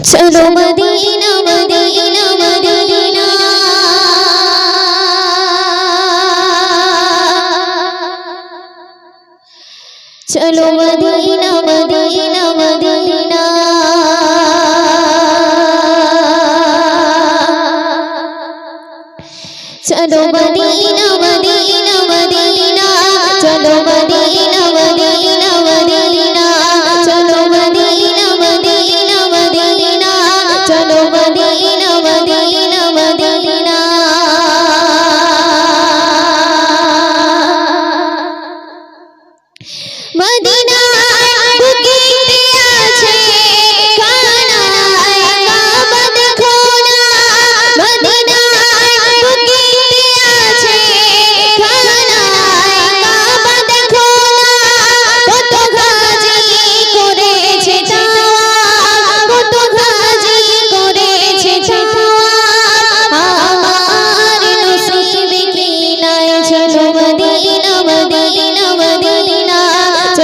চলো Medina Medina Medina চলো Medina Medina Medina চলো মদিনা মদিনা মদিনা চলো মদিনা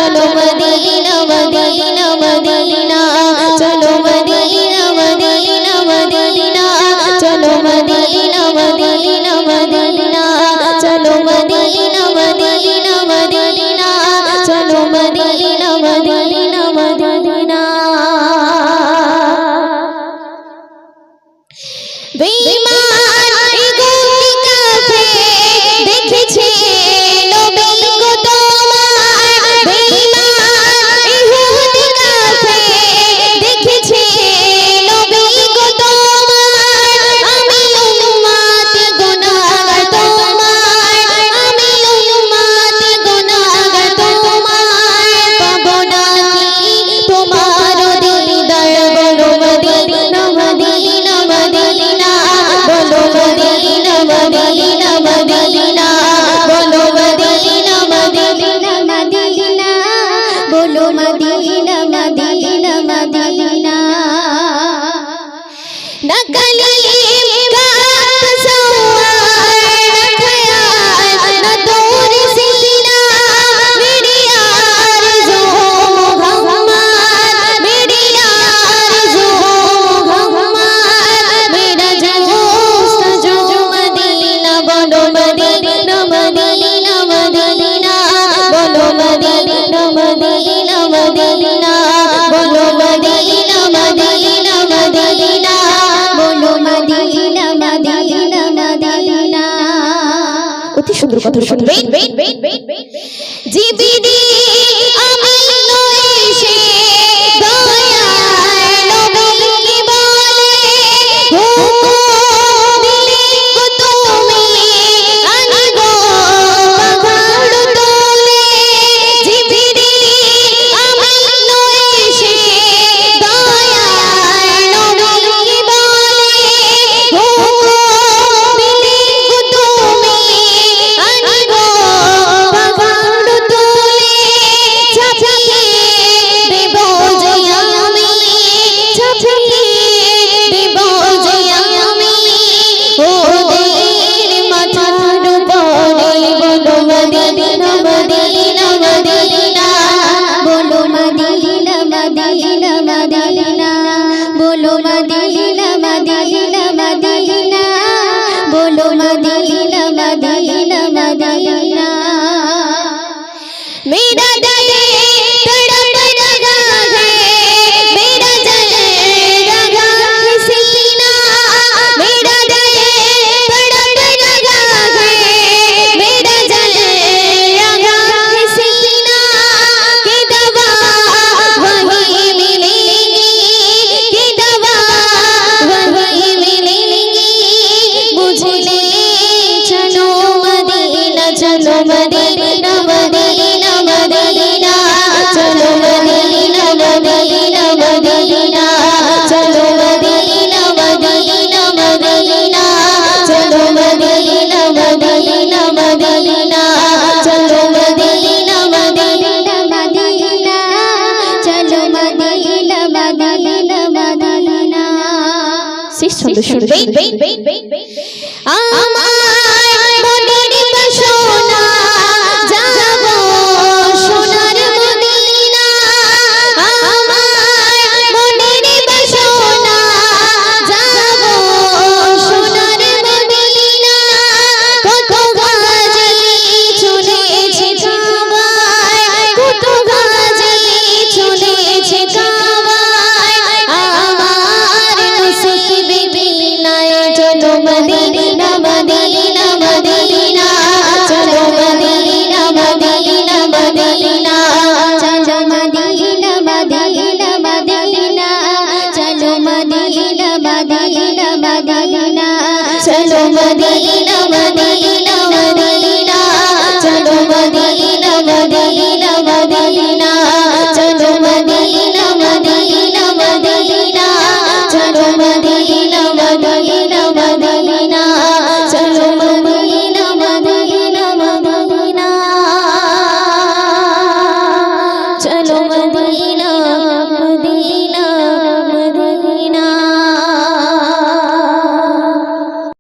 জনম মধুর কথা শুনবেন জীবিনী শব্দ শুনবে मदीना